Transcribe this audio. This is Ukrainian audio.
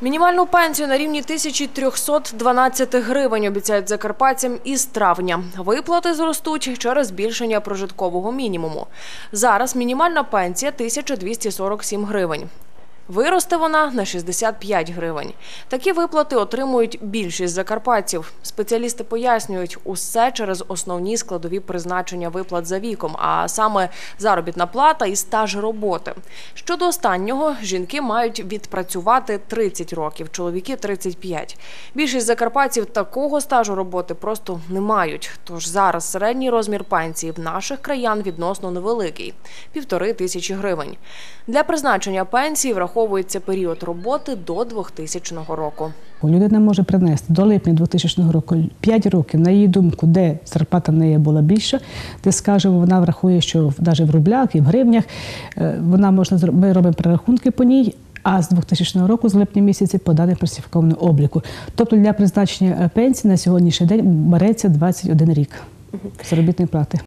Мінімальну пенсію на рівні 1312 гривень обіцяють закарпатцям із травня. Виплати зростуть через збільшення прожиткового мінімуму. Зараз мінімальна пенсія 1247 гривень. Виросте вона на 65 гривень. Такі виплати отримують більшість закарпатців. Спеціалісти пояснюють, усе через основні складові призначення виплат за віком, а саме заробітна плата і стаж роботи. Щодо останнього, жінки мають відпрацювати 30 років, чоловіки 35. Більшість закарпатців такого стажу роботи просто не мають. Тож зараз середній розмір пенсії в наших краян відносно невеликий півтори тисячі гривень. Для призначення пенсії враховується період роботи до 2000 року. Людина може принести до липня 2000 року 5 років, на її думку, де зарплата в неї була більша, де, скажімо, вона врахує, що навіть в рублях і в гривнях е, вона можна ми робимо перерахунки по ній. А з 2000 року, з липня місяці, по даних класифікованого обліку. Тобто для призначення е, пенсії на сьогоднішній день береться 21 рік заробітної плати.